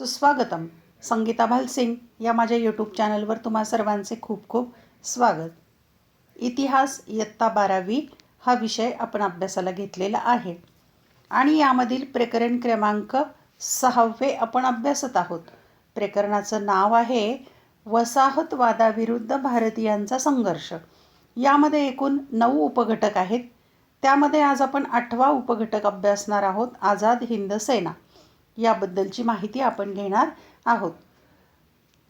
सुस्वागतम. संगीता भालसिंग या माझ्या यूट्यूब चॅनलवर तुम्हा सर्वांचे खूप खूप स्वागत. इतिहास इयत्ता बारावी हा विषय आपण अभ्यासाला घेतलेला आहे. आणि यामधील प्रकरण क्रमांक सहावे आपण अभ्यासत आहोत. प्रकरणाचं नाव आहे वसाहतवादाविरुद्ध भारतीयांचा संघर्ष. यामध्ये एकूण नऊ उपघटक आहेत. त्यामध्ये आज आपण आठवा उपघटक अभ्यासणार आहोत आझाद हिंद सेना. याबद्दलची माहिती आपण घेणार आहोत.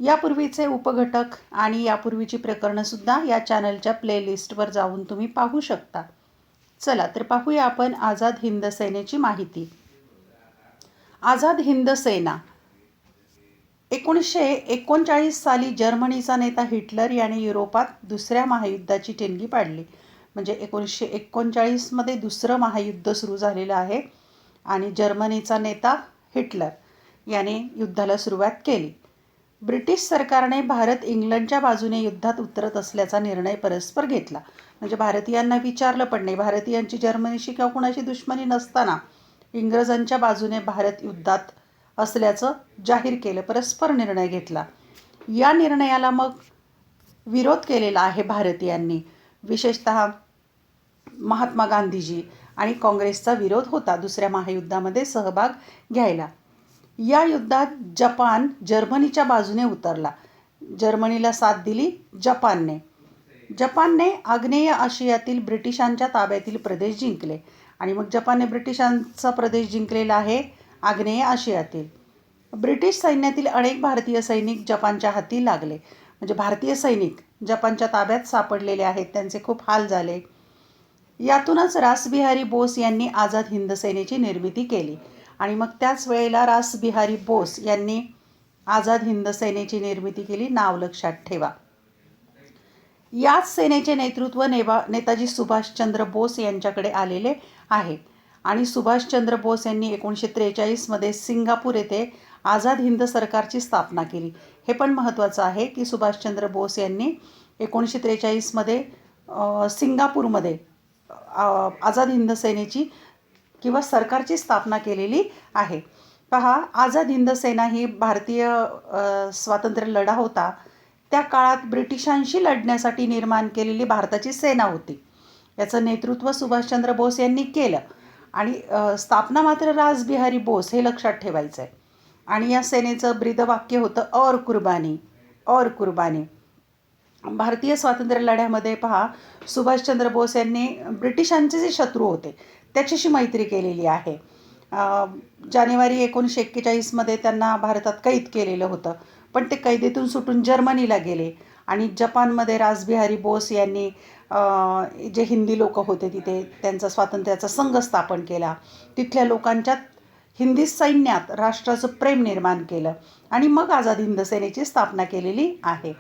यापूर्वीचे उपघटक आणि यापूर्वीची प्रकरणंसुद्धा या चॅनलच्या प्लेलिस्टवर जाऊन तुम्ही पाहू शकता. चला तर पाहूया आपण आझाद हिंद सेनेची माहिती. आझाद हिंद सेना. एकोणीसशे एकोणचाळीस साली जर्मनीचा नेता हिटलर याने युरोपात दुसऱ्या महायुद्धाची ठिणगी पाडली. म्हणजे एकोणीसशे एकोणचाळीसमध्ये दुसरं महायुद्ध सुरू झालेलं आहे आणि जर्मनीचा नेता हिटलर याने युद्धाला सुरुवात केली. ब्रिटिश सरकारने भारत इंग्लंडच्या बाजूने युद्धात उतरत असल्याचा निर्णय परस्पर घेतला. म्हणजे भारतीयांना विचारलं पण नाही. भारतीयांची जर्मनीशी किंवा कुणाशी दुश्मनी नसताना इंग्रजांच्या बाजूने भारत युद्धात असल्याचं जाहीर केलं परस्पर निर्णय घेतला. या निर्णयाला मग विरोध केलेला आहे भारतीयांनी. विशेषत महात्मा गांधीजी आणि काँग्रेसचा विरोध होता दुसऱ्या महायुद्धामध्ये सहभाग घ्यायला. या युद्धात जपान जर्मनीच्या बाजूने उतरला. जर्मनीला साथ दिली जपानने. जपानने आग्नेय आशियातील ब्रिटिशांच्या ताब्यातील प्रदेश जिंकले आणि मग जपानने ब्रिटिशांचा प्रदेश जिंकलेला आहे आग्नेय आशियातील. ब्रिटिश सैन्यातील अनेक भारतीय सैनिक जपानच्या हाती लागले. म्हणजे भारतीय सैनिक जपानच्या ताब्यात सापडलेले आहेत त्यांचे खूप हाल झाले. यातूनच रासबिहारी बोस यांनी आझाद हिंद सेनेची निर्मिती केली. आणि मग त्याच वेळेला रासबिहारी बोस यांनी आझाद हिंद सेनेची निर्मिती केली नाव लक्षात ठेवा. याच सेनेचे नेतृत्व नेवा नेताजी सुभाषचंद्र बोस यांच्याकडे आलेले आहे. आणि सुभाषचंद्र बोस यांनी एकोणीसशे त्रेचाळीसमध्ये सिंगापूर येथे आझाद हिंद सरकारची स्थापना केली. हे पण महत्त्वाचं आहे की सुभाषचंद्र बोस यांनी एकोणीसशे त्रेचाळीसमध्ये सिंगापूरमध्ये आझाद हिंद सेनेची किंवा सरकारची स्थापना केलेली आहे. पहा आझाद हिंद सेना ही भारतीय स्वातंत्र्य लढा होता. त्या काळात ब्रिटिशांशी लढण्यासाठी निर्माण केलेली भारताची सेना होती. याचं नेतृत्व सुभाषचंद्र बोस यांनी केलं. आणि स्थापना मात्र राजबिहारी बोस हे लक्षात ठेवायचं आहे आणि या सेनेचं ब्रीदवाक्य होतं और कुर्बानी और कुर्बानी. भारतीय स्वातंत्र्य लढ्यामध्ये पहा सुभाषचंद्र बोस यांनी ब्रिटिशांचे जे शत्रू होते त्याच्याशी मैत्री केलेली आहे. जानेवारी एकोणीसशे एक्केचाळीसमध्ये त्यांना भारतात कैद केलेलं होतं पण ते कैदेतून सुटून जर्मनीला गेले आणि जपानमध्ये रासबिहारी बोस यांनी जे हिंदी लोक होते तिथे त्यांचा स्वातंत्र्याचा संघ स्थापन केला. तिथल्या लोकांच्यात हिंदी सैन्यात राष्ट्राचं प्रेम निर्माण केलं आणि मग आझाद हिंद सेनेची स्थापना केलेली आहे.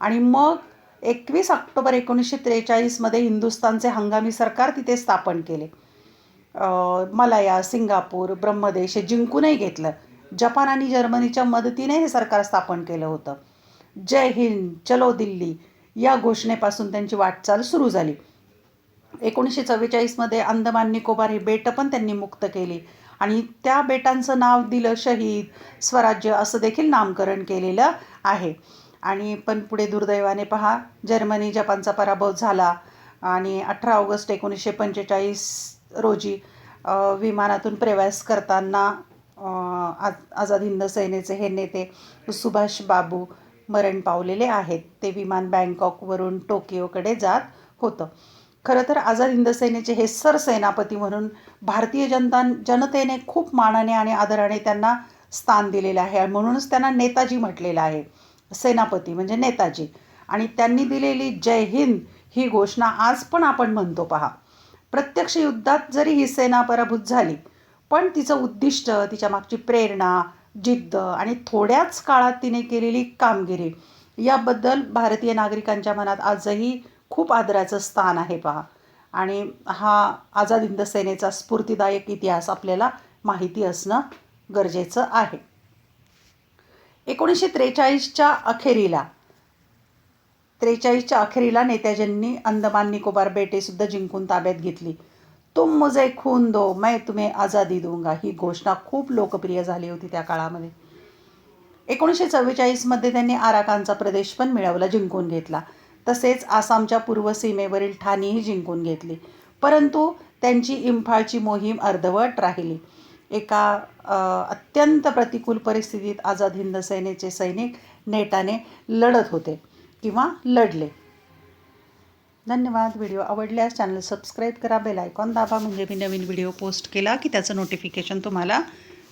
आणि मग एकवीस ऑक्टोबर एकोणीसशे त्रेचाळीसमध्ये हिंदुस्थानचे हंगामी सरकार तिथे स्थापन केले. मलाया सिंगापूर ब्रह्मदेश हे जिंकूनही घेतलं. जपान आणि जर्मनीच्या मदतीने हे सरकार स्थापन केलं होतं. जय हिंद चलो दिल्ली या घोषणेपासून त्यांची वाटचाल सुरू झाली. एकोणीसशे चव्वेचाळीसमध्ये अंदमान निकोबार ही बेटं पण त्यांनी मुक्त केली आणि त्या बेटांचं नाव दिलं शहीद स्वराज्य असं देखील नामकरण केलेलं आहे. आणि पण पुढे दुर्दैवाने पहा जर्मनी जपानचा पराभव झाला आणि अठरा ऑगस्ट एकोणीसशे पंचेचाळीस रोजी विमानातून प्रवास करताना आ आझाद हिंद सेनेचे हे नेते सुभाष बाबू मरण पावलेले आहेत. ते विमान बँकॉकवरून टोकियोकडे जात होतं. खरं तर आझाद हिंद सेनेचे हे सरसेनापती म्हणून भारतीय जनता जनतेने खूप मानाने आणि आदराने त्यांना स्थान दिलेलं आहे. म्हणूनच त्यांना नेताजी म्हटलेलं आहे. सेनापती म्हणजे नेताजी. आणि त्यांनी दिलेली जय हिंद ही घोषणा आज पण आपण म्हणतो पहा. प्रत्यक्ष युद्धात जरी ही सेना पराभूत झाली पण तिचं उद्दिष्ट तिच्या मागची प्रेरणा जिद्द आणि थोड्याच काळात तिने केलेली कामगिरी याबद्दल भारतीय नागरिकांच्या मनात आजही खूप आदराचं स्थान आहे पहा. आणि हा आझाद हिंद सेनेचा स्फूर्तिदायक इतिहास आपल्याला माहिती असणं गरजेचं आहे. एकोणीसशे त्रेचाळीसच्या अखेरीला त्रेचाळीसच्या अखेरीला नेत्याजींनी अंदमान निकोबार बेटेसुद्धा जिंकून ताब्यात घेतली. तुम मुझे खून दो मैं तुम्हें आझादी दूंगा ही घोषणा खूप लोकप्रिय झाली होती त्या काळामध्ये. एकोणीसशे चव्वेचाळीसमध्ये त्यांनी आराकानचा प्रदेश पण मिळवला जिंकून घेतला. तसेच आसामच्या पूर्व सीमेवरील ठाणेही जिंकून घेतली. परंतु त्यांची इम्फाळची मोहीम अर्धवट राहिली. एका अत्यंत प्रतिकूल परिस्थितीत आझाद हिंद सेनेचे सैनिक नेटाने लढत होते किंवा लढले. धन्यवाद. व्हिडिओ आवडल्यास चॅनल सबस्क्राईब करा बेल आयकॉन दाबा म्हणजे मी नवीन व्हिडिओ पोस्ट केला की त्याचं नोटिफिकेशन तुम्हाला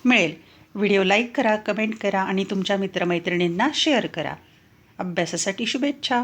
मिळेल. व्हिडिओ लाईक करा कमेंट करा आणि तुमच्या मित्रमैत्रिणींना शेअर करा. अभ्यासासाठी शुभेच्छा.